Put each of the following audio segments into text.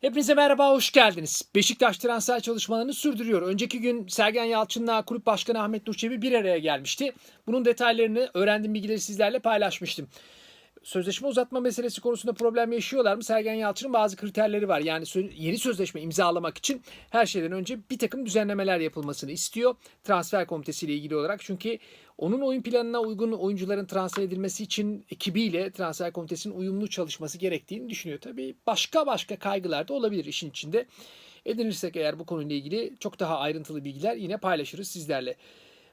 Hepinize merhaba, hoş geldiniz. Beşiktaş transfer çalışmalarını sürdürüyor. Önceki gün Sergen Yalçın'la kulüp başkanı Ahmet Nur Çebi bir araya gelmişti. Bunun detaylarını, öğrendiğim bilgileri sizlerle paylaşmıştım. Sözleşme uzatma meselesi konusunda problem yaşıyorlar mı? Sergen Yalçın'ın bazı kriterleri var. Yani yeni sözleşme imzalamak için her şeyden önce bir takım düzenlemeler yapılmasını istiyor. Transfer komitesiyle ilgili olarak. Çünkü onun oyun planına uygun oyuncuların transfer edilmesi için ekibiyle transfer komitesinin uyumlu çalışması gerektiğini düşünüyor. Tabii başka başka kaygılar da olabilir işin içinde. Edinirsek eğer bu konuyla ilgili çok daha ayrıntılı bilgiler yine paylaşırız sizlerle.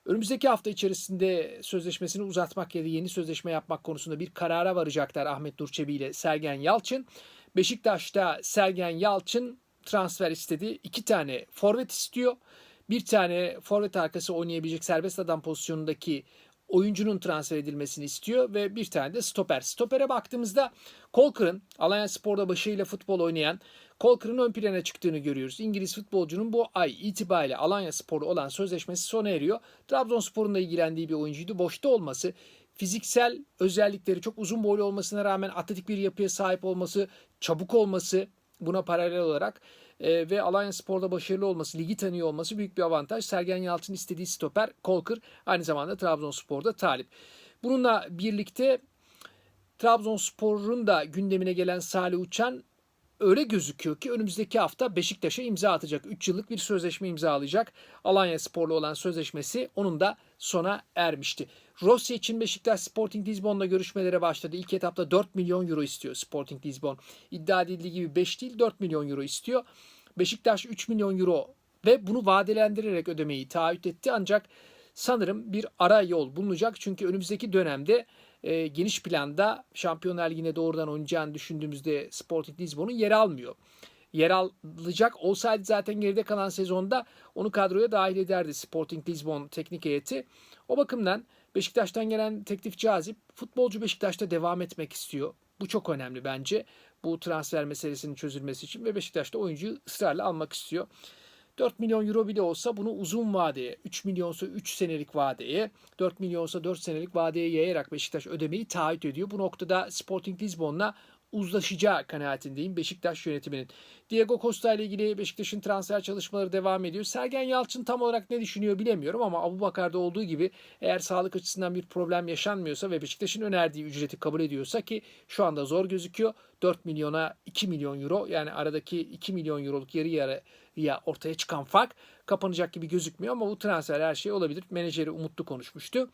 Önümüzdeki hafta içerisinde sözleşmesini uzatmak ya da yeni sözleşme yapmak konusunda bir karara varacaklar Ahmet Nur Çebi ile Sergen Yalçın. Beşiktaş'ta Sergen Yalçın transfer istedi. İki tane forvet istiyor. Bir tane forvet arkası oynayabilecek serbest adam pozisyonundaki oyuncunun transfer edilmesini istiyor ve bir tane de stoper. Stopere baktığımızda Kolkır'ın Alanya Spor'da başarıyla futbol oynayan Kolkır'ın ön plana çıktığını görüyoruz. İngiliz futbolcunun bu ay itibariyle Alanya Spor'da olan sözleşmesi sona eriyor. Trabzonspor'un da ilgilendiği bir oyuncuydu. Boşta olması, fiziksel özellikleri çok uzun boylu olmasına rağmen atletik bir yapıya sahip olması, çabuk olması buna paralel olarak e, ve Alanya Spor'da başarılı olması, ligi tanıyor olması büyük bir avantaj. Sergen Yalçın istediği stoper Kolkır aynı zamanda Trabzonspor'da talip. Bununla birlikte Trabzonspor'un da gündemine gelen Salih Uçan öyle gözüküyor ki önümüzdeki hafta Beşiktaş'a imza atacak. 3 yıllık bir sözleşme imzalayacak. Alanya Spor'la olan sözleşmesi onun da sona ermişti. Rossi için Beşiktaş Sporting Lisbon'la görüşmelere başladı. İlk etapta 4 milyon euro istiyor Sporting Lisbon. İddia edildiği gibi 5 değil 4 milyon euro istiyor. Beşiktaş 3 milyon euro ve bunu vadelendirerek ödemeyi taahhüt etti. Ancak sanırım bir ara yol bulunacak. Çünkü önümüzdeki dönemde e, geniş planda Şampiyonlar Ligi'ne doğrudan oynayacağını düşündüğümüzde Sporting Lisbon'un yer almıyor. Yer alacak olsaydı zaten geride kalan sezonda onu kadroya dahil ederdi Sporting Lisbon teknik heyeti. O bakımdan Beşiktaş'tan gelen teklif cazip. Futbolcu Beşiktaş'ta devam etmek istiyor. Bu çok önemli bence. Bu transfer meselesinin çözülmesi için ve Beşiktaş'ta oyuncuyu ısrarla almak istiyor. 4 milyon euro bile olsa bunu uzun vadeye, 3 milyonsa 3 senelik vadeye, 4 milyonsa 4 senelik vadeye yayarak Beşiktaş ödemeyi taahhüt ediyor. Bu noktada Sporting Lisbon'la uzlaşacağı kanaatindeyim Beşiktaş yönetiminin. Diego Costa ile ilgili Beşiktaş'ın transfer çalışmaları devam ediyor. Sergen Yalçın tam olarak ne düşünüyor bilemiyorum ama Abu Bakar'da olduğu gibi eğer sağlık açısından bir problem yaşanmıyorsa ve Beşiktaş'ın önerdiği ücreti kabul ediyorsa ki şu anda zor gözüküyor. 4 milyona 2 milyon euro yani aradaki 2 milyon euroluk yarı yarıya ortaya çıkan fark kapanacak gibi gözükmüyor ama bu transfer her şey olabilir. Menajeri umutlu konuşmuştu.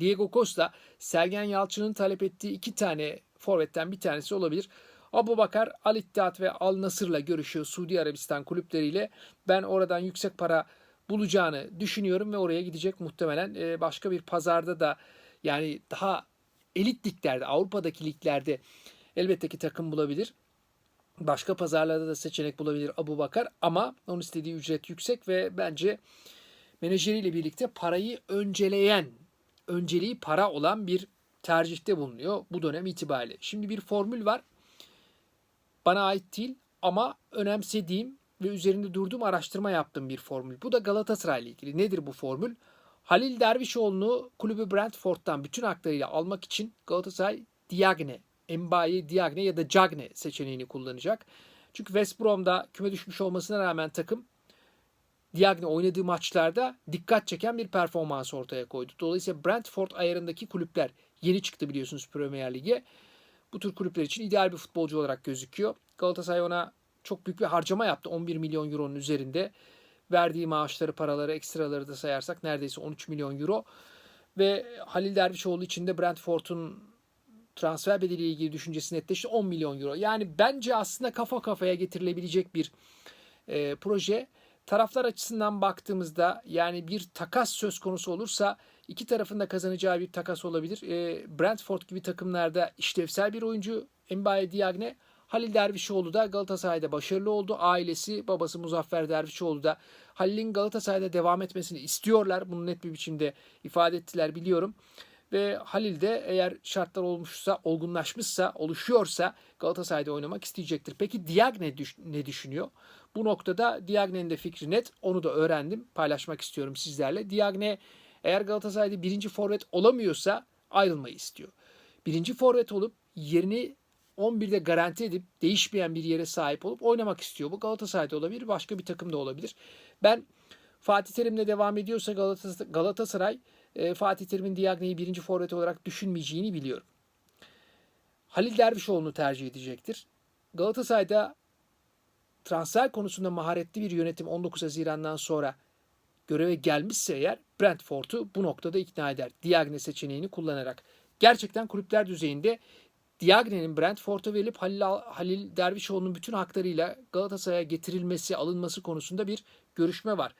Diego Costa, Sergen Yalçın'ın talep ettiği iki tane forvetten bir tanesi olabilir. Abu Bakar, Al İttihat ve Al Nasır'la görüşüyor Suudi Arabistan kulüpleriyle. Ben oradan yüksek para bulacağını düşünüyorum ve oraya gidecek muhtemelen. Ee, başka bir pazarda da yani daha elit liglerde, Avrupa'daki liglerde elbette ki takım bulabilir. Başka pazarlarda da seçenek bulabilir Abu Bakar ama onun istediği ücret yüksek ve bence menajeriyle birlikte parayı önceleyen, önceliği para olan bir tercihte bulunuyor bu dönem itibariyle. Şimdi bir formül var. Bana ait değil ama önemsediğim ve üzerinde durduğum araştırma yaptığım bir formül. Bu da Galatasaray ile ilgili. Nedir bu formül? Halil Dervişoğlu'nu kulübü Brentford'dan bütün haklarıyla almak için Galatasaray Diagne, Mbaye Diagne ya da Cagne seçeneğini kullanacak. Çünkü West Brom'da küme düşmüş olmasına rağmen takım Diagne oynadığı maçlarda dikkat çeken bir performans ortaya koydu. Dolayısıyla Brentford ayarındaki kulüpler yeni çıktı biliyorsunuz Premier Lig'e. Bu tür kulüpler için ideal bir futbolcu olarak gözüküyor. Galatasaray ona çok büyük bir harcama yaptı. 11 milyon euronun üzerinde. Verdiği maaşları, paraları, ekstraları da sayarsak neredeyse 13 milyon euro. Ve Halil Dervişoğlu için de Brentford'un transfer bedeliyle ilgili düşüncesi netleşti 10 milyon euro. Yani bence aslında kafa kafaya getirilebilecek bir e, proje. Taraflar açısından baktığımızda yani bir takas söz konusu olursa iki tarafın da kazanacağı bir takas olabilir. E, Brentford gibi takımlarda işlevsel bir oyuncu Mbaye Diagne. Halil Dervişoğlu da Galatasaray'da başarılı oldu. Ailesi, babası Muzaffer Dervişoğlu da Halil'in Galatasaray'da devam etmesini istiyorlar. Bunu net bir biçimde ifade ettiler biliyorum. Ve Halil de eğer şartlar olmuşsa, olgunlaşmışsa, oluşuyorsa Galatasaray'da oynamak isteyecektir. Peki Diagne ne düşünüyor? Bu noktada Diagne'nin de fikri net. Onu da öğrendim. Paylaşmak istiyorum sizlerle. Diagne eğer Galatasaray'da birinci forvet olamıyorsa ayrılmayı istiyor. Birinci forvet olup yerini 11'de garanti edip değişmeyen bir yere sahip olup oynamak istiyor. Bu Galatasaray'da olabilir, başka bir takımda olabilir. Ben Fatih Terim'le devam ediyorsa Galatasaray e, Fatih Terim'in Diagne'yi birinci forvet olarak düşünmeyeceğini biliyorum. Halil Dervişoğlu'nu tercih edecektir. Galatasaray'da transfer konusunda maharetli bir yönetim 19 Haziran'dan sonra göreve gelmişse eğer Brentford'u bu noktada ikna eder. Diagne seçeneğini kullanarak. Gerçekten kulüpler düzeyinde Diagne'nin Brentford'a verilip Halil, Halil Dervişoğlu'nun bütün haklarıyla Galatasaray'a getirilmesi, alınması konusunda bir görüşme var.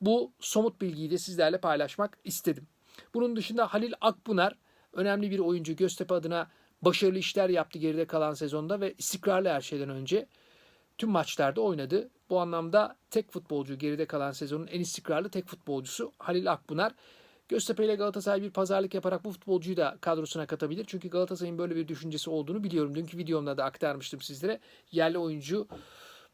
Bu somut bilgiyi de sizlerle paylaşmak istedim. Bunun dışında Halil Akpınar önemli bir oyuncu. Göztepe adına başarılı işler yaptı geride kalan sezonda ve istikrarlı her şeyden önce tüm maçlarda oynadı. Bu anlamda tek futbolcu geride kalan sezonun en istikrarlı tek futbolcusu Halil Akpınar. Göztepe ile Galatasaray bir pazarlık yaparak bu futbolcuyu da kadrosuna katabilir. Çünkü Galatasaray'ın böyle bir düşüncesi olduğunu biliyorum. Dünkü videomda da aktarmıştım sizlere. Yerli oyuncu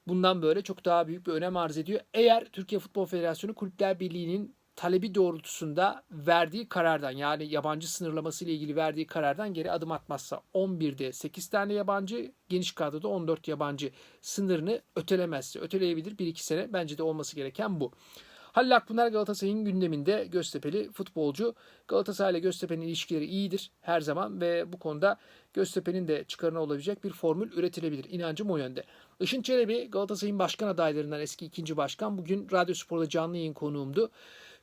bundan böyle çok daha büyük bir önem arz ediyor. Eğer Türkiye Futbol Federasyonu Kulüpler Birliği'nin talebi doğrultusunda verdiği karardan yani yabancı sınırlaması ile ilgili verdiği karardan geri adım atmazsa 11'de 8 tane yabancı geniş kadroda 14 yabancı sınırını ötelemezse öteleyebilir 1-2 sene bence de olması gereken bu. Halil Akpınar Galatasaray'ın gündeminde Göztepe'li futbolcu. Galatasaray ile Göztepe'nin ilişkileri iyidir her zaman ve bu konuda Göztepe'nin de çıkarına olabilecek bir formül üretilebilir. İnancım o yönde. Işın Çelebi Galatasaray'ın başkan adaylarından eski ikinci başkan. Bugün Radyo Spor'da canlı yayın konuğumdu.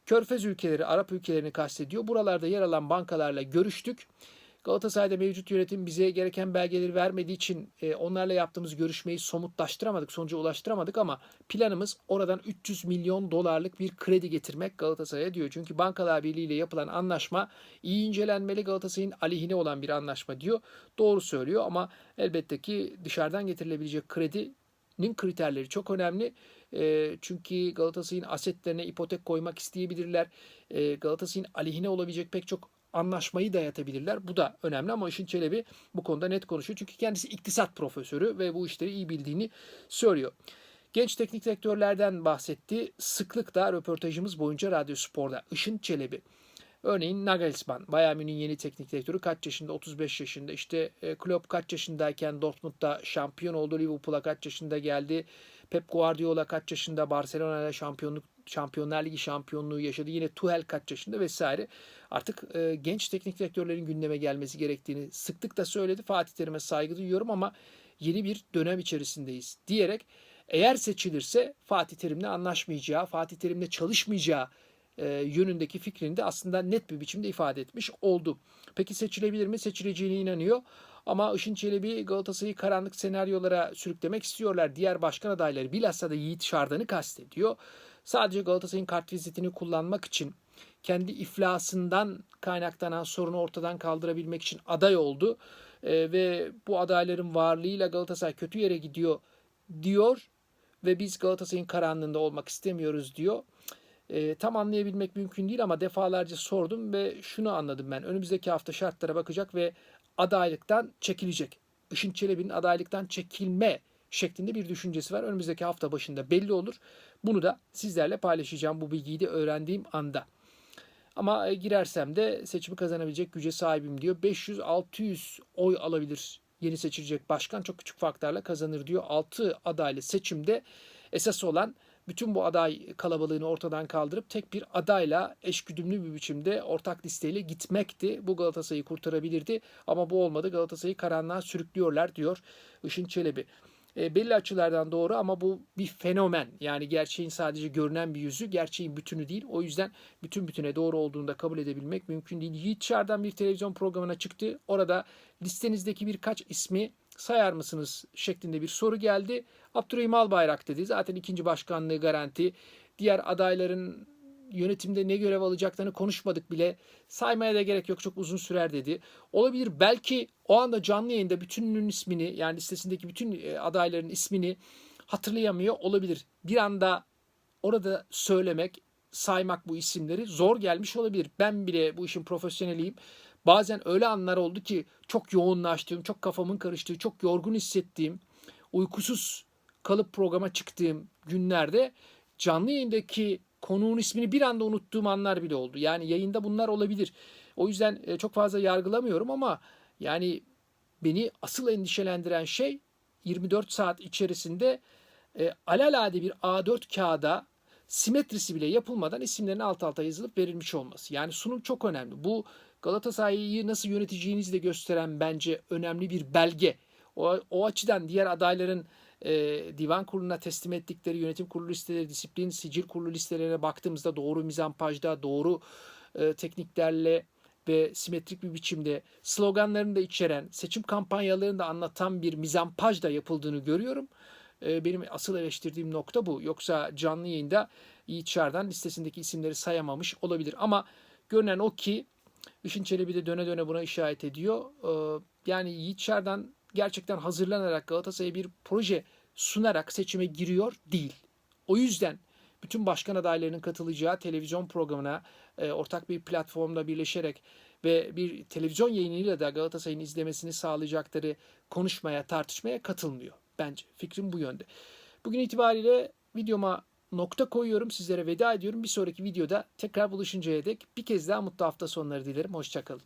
Körfez ülkeleri, Arap ülkelerini kastediyor. Buralarda yer alan bankalarla görüştük. Galatasaray'da mevcut yönetim bize gereken belgeleri vermediği için e, onlarla yaptığımız görüşmeyi somutlaştıramadık, sonuca ulaştıramadık ama planımız oradan 300 milyon dolarlık bir kredi getirmek Galatasaray'a diyor. Çünkü Bankalar Birliği ile yapılan anlaşma iyi incelenmeli Galatasaray'ın aleyhine olan bir anlaşma diyor. Doğru söylüyor ama elbette ki dışarıdan getirilebilecek kredinin kriterleri çok önemli. E, çünkü Galatasaray'ın asetlerine ipotek koymak isteyebilirler. E, Galatasaray'ın aleyhine olabilecek pek çok anlaşmayı dayatabilirler. Bu da önemli ama Işın Çelebi bu konuda net konuşuyor. Çünkü kendisi iktisat profesörü ve bu işleri iyi bildiğini söylüyor. Genç teknik direktörlerden bahsetti. Sıklıkla röportajımız boyunca Radyo Spor'da. Işın Çelebi. Örneğin Nagelsmann, Bayern Münih'in yeni teknik direktörü kaç yaşında? 35 yaşında. İşte e, Klopp kaç yaşındayken Dortmund'da şampiyon oldu. Liverpool'a kaç yaşında geldi? Pep Guardiola kaç yaşında Barcelona'da şampiyonluk Şampiyonlar Ligi şampiyonluğu yaşadı. Yine Tuchel kaç yaşında vesaire. Artık e, genç teknik direktörlerin gündeme gelmesi gerektiğini sıklıkla söyledi. Fatih Terim'e saygı duyuyorum ama yeni bir dönem içerisindeyiz diyerek eğer seçilirse Fatih Terim'le anlaşmayacağı, Fatih Terim'le çalışmayacağı e, yönündeki fikrini de aslında net bir biçimde ifade etmiş oldu. Peki seçilebilir mi? Seçileceğine inanıyor. Ama Işın Çelebi Galatasaray'ı karanlık senaryolara sürüklemek istiyorlar. Diğer başkan adayları bilhassa da Yiğit Şardan'ı kastediyor. Sadece Galatasaray'ın kart vizitini kullanmak için kendi iflasından kaynaklanan sorunu ortadan kaldırabilmek için aday oldu. E, ve bu adayların varlığıyla Galatasaray kötü yere gidiyor diyor ve biz Galatasaray'ın karanlığında olmak istemiyoruz diyor. E, tam anlayabilmek mümkün değil ama defalarca sordum ve şunu anladım ben. Önümüzdeki hafta şartlara bakacak ve adaylıktan çekilecek. Işın Çelebi'nin adaylıktan çekilme şeklinde bir düşüncesi var. Önümüzdeki hafta başında belli olur. Bunu da sizlerle paylaşacağım bu bilgiyi de öğrendiğim anda. Ama e, girersem de seçimi kazanabilecek güce sahibim diyor. 500-600 oy alabilir yeni seçilecek başkan çok küçük farklarla kazanır diyor. 6 adaylı seçimde esas olan bütün bu aday kalabalığını ortadan kaldırıp tek bir adayla eşgüdümlü bir biçimde ortak listeyle gitmekti. Bu Galatasaray'ı kurtarabilirdi ama bu olmadı. Galatasaray'ı karanlığa sürüklüyorlar diyor Işın Çelebi e, belli açılardan doğru ama bu bir fenomen. Yani gerçeğin sadece görünen bir yüzü, gerçeğin bütünü değil. O yüzden bütün bütüne doğru olduğunu da kabul edebilmek mümkün değil. Yiğit Çar'dan bir televizyon programına çıktı. Orada listenizdeki birkaç ismi sayar mısınız şeklinde bir soru geldi. Abdurrahim Albayrak dedi. Zaten ikinci başkanlığı garanti. Diğer adayların yönetimde ne görev alacaklarını konuşmadık bile. Saymaya da gerek yok çok uzun sürer dedi. Olabilir belki o anda canlı yayında bütününün ismini yani listesindeki bütün e, adayların ismini hatırlayamıyor olabilir. Bir anda orada söylemek, saymak bu isimleri zor gelmiş olabilir. Ben bile bu işin profesyoneliyim. Bazen öyle anlar oldu ki çok yoğunlaştığım, çok kafamın karıştığı, çok yorgun hissettiğim, uykusuz kalıp programa çıktığım günlerde canlı yayındaki konuğun ismini bir anda unuttuğum anlar bile oldu. Yani yayında bunlar olabilir. O yüzden e, çok fazla yargılamıyorum ama yani beni asıl endişelendiren şey 24 saat içerisinde e, alelade bir A4 kağıda simetrisi bile yapılmadan isimlerin alt alta yazılıp verilmiş olması. Yani sunum çok önemli. Bu Galatasaray'ı nasıl yöneteceğinizi de gösteren bence önemli bir belge. O, o açıdan diğer adayların e, divan kuruluna teslim ettikleri yönetim kurulu listeleri, disiplin, sicil kurulu listelerine baktığımızda doğru mizampajda, doğru e, tekniklerle ve simetrik bir biçimde sloganlarını da içeren, seçim kampanyalarını da anlatan bir mizampaj da yapıldığını görüyorum. E, benim asıl eleştirdiğim nokta bu. Yoksa canlı yayında Yiğit Çar'dan listesindeki isimleri sayamamış olabilir. Ama görünen o ki Işın Çelebi de döne döne buna işaret ediyor. E, yani Yiğit Çar'dan gerçekten hazırlanarak Galatasaray'a bir proje sunarak seçime giriyor değil. O yüzden bütün başkan adaylarının katılacağı televizyon programına e, ortak bir platformda birleşerek ve bir televizyon yayınıyla da Galatasaray'ın izlemesini sağlayacakları konuşmaya, tartışmaya katılmıyor. Bence fikrim bu yönde. Bugün itibariyle videoma nokta koyuyorum. Sizlere veda ediyorum. Bir sonraki videoda tekrar buluşuncaya dek bir kez daha mutlu hafta sonları dilerim. Hoşçakalın.